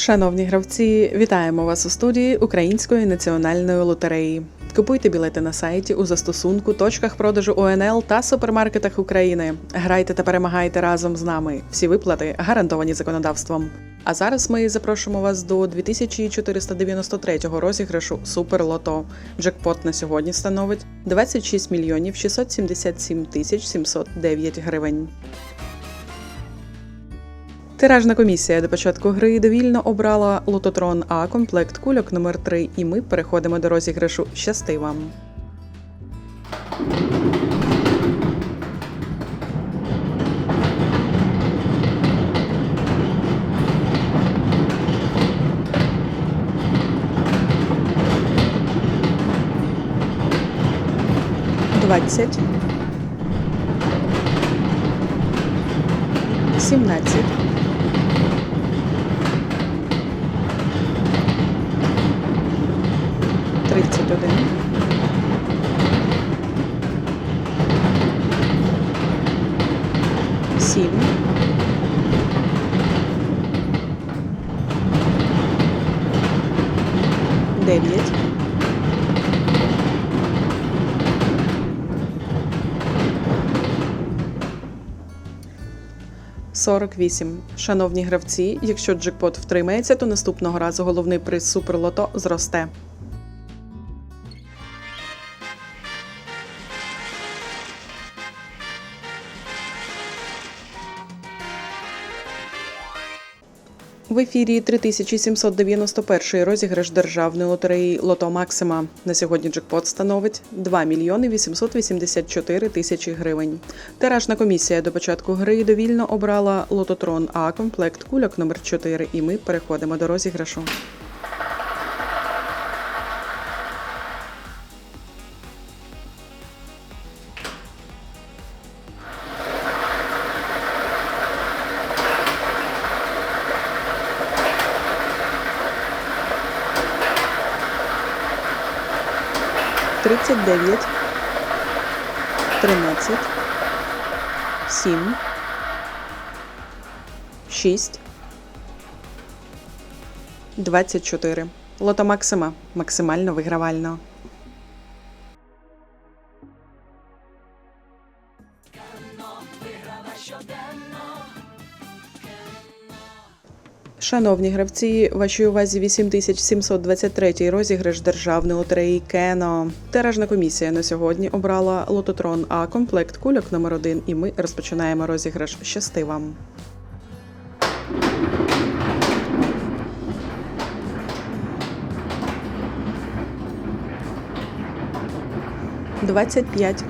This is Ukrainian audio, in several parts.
Шановні гравці, вітаємо вас у студії Української національної лотереї. Купуйте білети на сайті у застосунку, точках продажу ОНЛ та супермаркетах України. Грайте та перемагайте разом з нами. Всі виплати гарантовані законодавством. А зараз ми запрошуємо вас до 2493 розіграшу Суперлото. Джекпот на сьогодні становить 26 мільйонів 677 тисяч 709 гривень. Тиражна комісія до початку гри довільно обрала лототрон А комплект кульок номер 3 і ми переходимо до розіграшу Щасти вам. Двадцять. Сімнадцять. Тридцять один. Сім. Дев'ять. Сорок вісім. Шановні гравці, якщо джекпот втримається, то наступного разу головний приз Суперлото зросте. В ефірі 3791 розіграш державної лотереї Лото Максима. На сьогодні джекпот становить 2 мільйони 884 тисячі гривень. Тиражна комісія до початку гри довільно обрала лототрон А комплект кульок номер 4 і ми переходимо до розіграшу. Тридцять дев'ять, тринадцять, сім, шість, двадцять чотири. Лото Максима максимально вигравально. Шановні гравці, вашій увазі 8723 розіграш державної лотереї Кено. Тиражна комісія на сьогодні обрала лототрон А комплект кульок номер 1 і ми розпочинаємо розіграш. Щасти вам! Двадцять п'ять,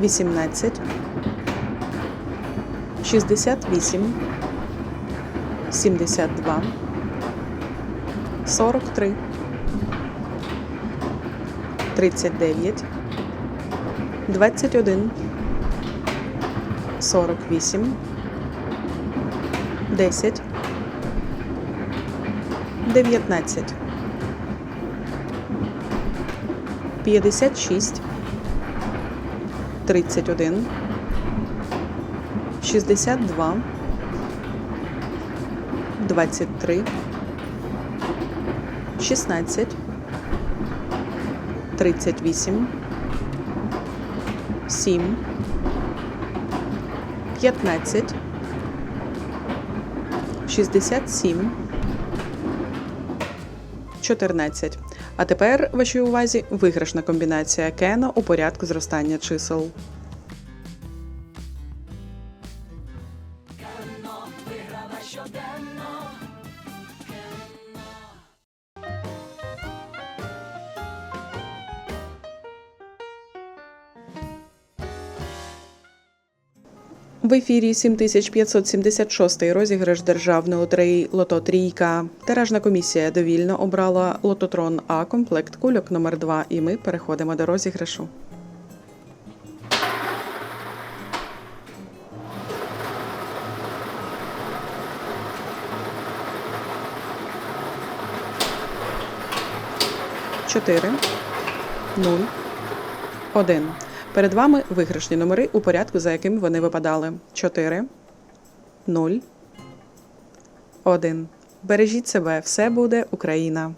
вісімнадцять, шістдесят вісім. 72, 43, 39, 21, 48, 10, 19, 56, 31, 62, 23, 16, 38, 7, 15, 67, 14. А тепер вашій увазі виграшна комбінація Кено у порядку зростання чисел. В ефірі 7576 розіграш державної лотереї Лото Трійка. Тиражна комісія довільно обрала лототрон А комплект кульок номер 2 і ми переходимо до розіграшу. Чотири, нуль, один. Перед вами виграшні номери у порядку, за яким вони випадали: 4, 0, 1. Бережіть себе, все буде Україна!